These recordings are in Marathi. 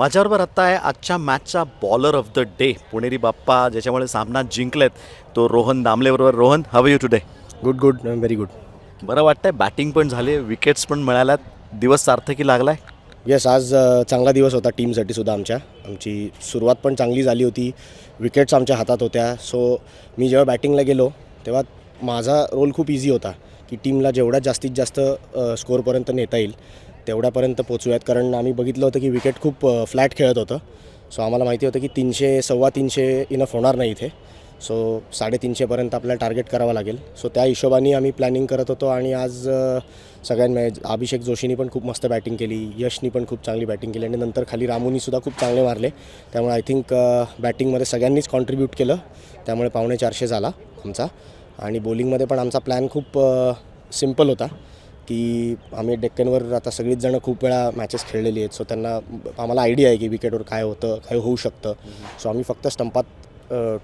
माझ्याबरोबर आत्ता आहे आजच्या मॅचचा bowler of the day Puneri Bappa ज्याच्यामुळे सामना जिंकलेत तो Rohan दामलेबरोबर. Rohan how you today good good very good बरं वाटतंय बॅटिंग पण झाली विकेट्स पण मिळाल्यात. दिवस सार्थकी लागलाय? येस आज चांगला दिवस होता टीमसाठी सुद्धा आमच्या. आमची सुरुवात पण चांगली झाली होती. विकेट्स आमच्या हातात होत्या. सो मी जेव्हा बॅटिंगला गेलो तेव्हा माझा रोल खूप इझी होता. की टीमला जेवढ्या जास्तीत जास्त अ, स्कोअरपर्यंत नेता येईल तेवढ्यापर्यंत पोचूयात. कारण आम्ही बघितलं होतं की विकेट खूप फ्लॅट खेळत होतं. सो आम्हाला माहिती होतं की तीनशे सव्वा तीनशे इनफ होणार नाही इथे. सो साडेतीनशेपर्यंत आपल्याला टार्गेट करावं लागेल. सो त्या हिशोबाने आम्ही प्लॅनिंग करत होतो आणि आज सगळ्यांना म्हणजे अभिषेक जोशीनी पण खूप मस्त बॅटिंग केली यशनी पण खूप चांगली बॅटिंग केली आणि नंतर खाली रामूनीसुद्धा खूप चांगले मारले. त्यामुळे आय थिंक बॅटिंगमध्ये सगळ्यांनीच कॉन्ट्रीब्यूट केलं. त्यामुळे पावणे चारशे झाला आमचा. आणि बॉलिंगमध्ये पण आमचा प्लॅन खूप सिंपल होता. की आम्ही डेक्कनवर आता सगळीच जणं खूप वेळा मॅचेस खेळलेली आहेत. सो त्यांना आम्हाला आयडिया आहे की विकेटवर काय होतं काय होऊ शकतं. सो आम्ही फक्त स्टंपात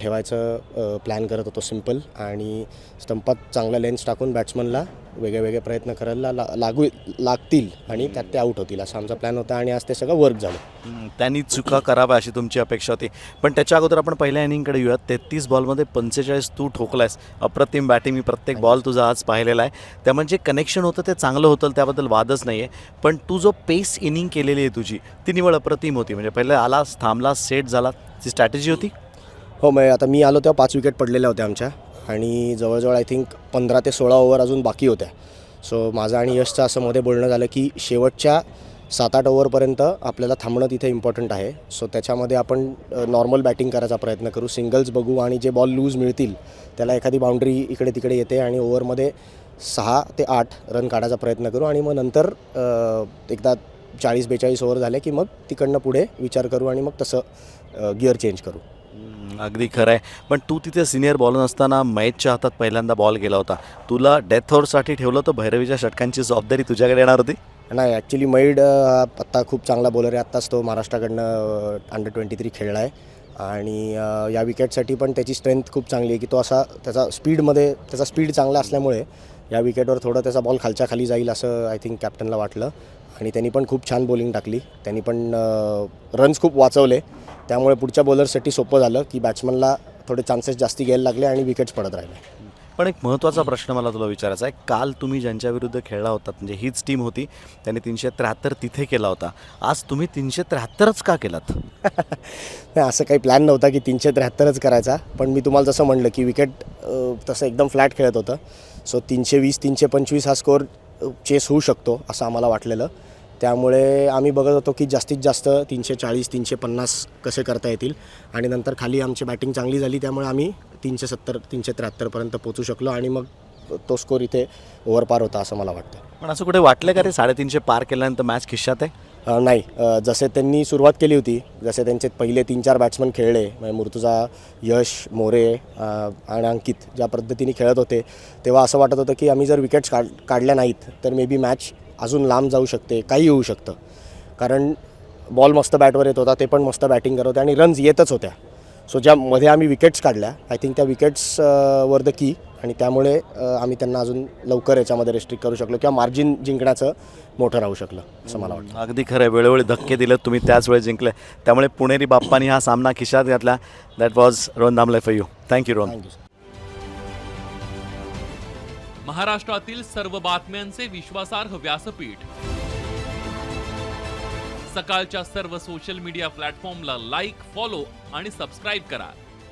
ठेवायचं प्लॅन करत होतो सिंपल आणि स्टंपात चांगला लेन्स टाकून बॅट्समनला वेगळे वेगळे प्रयत्न करायला ला लागू लागतील आणि त्यात ते आऊट होतील असा आमचा प्लॅन होता आणि आज ते सगळं वर्क झालं. त्यांनी चुका कराव्या अशी तुमची अपेक्षा होती. पण त्याच्या अगोदर आपण पहिल्या इनिंगकडे येऊयात. तेहतीस बॉलमध्ये पंचेचाळीस तू ठोकलायस. अप्रतिम बॅटिंग मी प्रत्येक बॉल तुझा आज पाहिलेला आहे. त्यामुळे जे कनेक्शन होतं ते चांगलं होतं त्याबद्दल वादच नाही आहे पण तू जो पेस इनिंग केलेली आहे तुझी ती निवड अप्रतिम होती. म्हणजे पहिले आलास थांबला सेट झाला ती स्ट्रॅटेजी होती? हो मग आता मी आलो तेव्हा पाच विकेट पडलेल्या होत्या आमच्या. आणि जवळजवळ आय थिंक पंधरा ते सोळा ओव्हर अजून बाकी होत्या. सो माझं आणि यशचं असं मध्ये बोलणं झालं की शेवटच्या सात आठ ओव्हरपर्यंत आपल्याला थांबणं तिथे इम्पॉर्टंट आहे. सो त्याच्यामध्ये आपण नॉर्मल बॅटिंग करायचा प्रयत्न करू. सिंगल्स बघू आणि जे बॉल लूज मिळतील त्याला एखादी बाउंड्री इकडे तिकडे येते आणि ओव्हरमध्ये सहा ते आठ रन काढायचा प्रयत्न करू. आणि मग नंतर एकदा चाळीस बेचाळीस ओव्हर झाले की मग तिकडनं पुढे विचार करू आणि मग तसं गिअर चेंज करू. अगदी खरं आहे. पण तू तिथे सिनियर बॉलर असताना मॅचच्या हातात पहिल्यांदा बॉल गेला होता. तुला डेथ ओव्हरसाठी ठेवलं तर भैरवीच्या षटकांची जबाबदारी तुझ्याकडे येणार होती? नाही ॲक्च्युली मैड आत्ता खूप चांगला बॉलर आहे. आत्ताच तो महाराष्ट्राकडनं अंडर ट्वेंटी थ्री खेळला आहे. आणि या विकेटसाठी पण त्याची स्ट्रेंथ खूप चांगली आहे की तो असा त्याचा स्पीडमध्ये त्याचा स्पीड चांगला असल्यामुळे या विकेटवर थोडं त्याचा बॉल खालच्या खाली जाईल असं आय थिंक कॅप्टनला वाटलं. आणि त्यांनी पण खूप छान बॉलिंग टाकली. त्यांनी पण रन्स खूप वाचवले. त्यामुळे पुढच्या बॉलरसाठी सोपं झालं की बॅट्समनला थोडे चान्सेस जास्ती घ्यायला लागले आणि विकेट्स पडत राहिले. पण एक महत्त्वाचा प्रश्न मला तुला विचारायचा आहे. काल तुम्ही ज्यांच्या विरुद्ध खेळला होतात म्हणजे हीच टीम होती त्यांनी तीनशे त्र्याहत्तर तिथे केला होता. आज तुम्ही तीनशे त्र्याहत्तरच का केलात? नाही असं काही प्लॅन नव्हता की तीनशे त्र्याहत्तरच करायचा. पण मी तुम्हाला जसं म्हणलं की विकेट तसं एकदम फ्लॅट खेळत होतं. सो तीनशे वीस तीनशे पंचवीस हा स्कोअर चेस होऊ शकतो असं आम्हाला वाटलेलं. त्यामुळे आम्ही बघत होतो की जास्तीत जास्त तीनशे चाळीस तीनशे पन्नास कसे करता येतील. आणि नंतर खाली आमची बॅटिंग चांगली झाली त्यामुळे आम्ही तीनशे सत्तर तीनशे त्र्याहत्तरपर्यंत पोचू शकलो आणि मग तो स्कोर इथे ओव्हर पार होता असं मला वाटतं. पण असं कुठे वाटलं का रे साडेतीनशे पार केल्यानंतर मॅच खिशात आहे? नाही. जसे त्यांनी सुरुवात केली होती जसे त्यांचे पहिले तीन चार बॅट्समन खेळले म्हणजे मूर्तुजा यश मोरे आणि अंकित ज्या पद्धतीने खेळत होते तेव्हा असं वाटत होतं की आम्ही जर विकेट्स काढ काढल्या नाहीत तर मे बी मॅच अजून लांब जाऊ शकते काही होऊ शकतं. कारण बॉल मस्त बॅटवर येत होता ते पण मस्त बॅटिंग करत होते आणि रन्स येतच होत्या. सो ज्यामध्ये आम्ही विकेट्स काढल्या आय थिंक त्या विकेट्स वर द की आणि त्यामुळे आम्ही त्यांना अजून लवकर याच्यामध्ये रेस्ट्रिक्ट करू शकलो किंवा मार्जिन जिंकण्याचं मोठं राहू शकलं असं मला वाटतं. अगदी खरं आहे वेळोवेळी धक्के दिलेत तुम्ही त्याच वेळी जिंकले. त्यामुळे पुणेरी बाप्पानी हा सामना खिशात घातला. That was Rohan Damle for you thank you Rohan thank you महाराष्ट्रातील सर्व बातम्यांचे विश्वासार्ह व्यासपीठ. सकाळच्या सर्व सोशल मीडिया प्लॅटफॉर्मला लाईक फॉलो आणि सबस्क्राईब करा.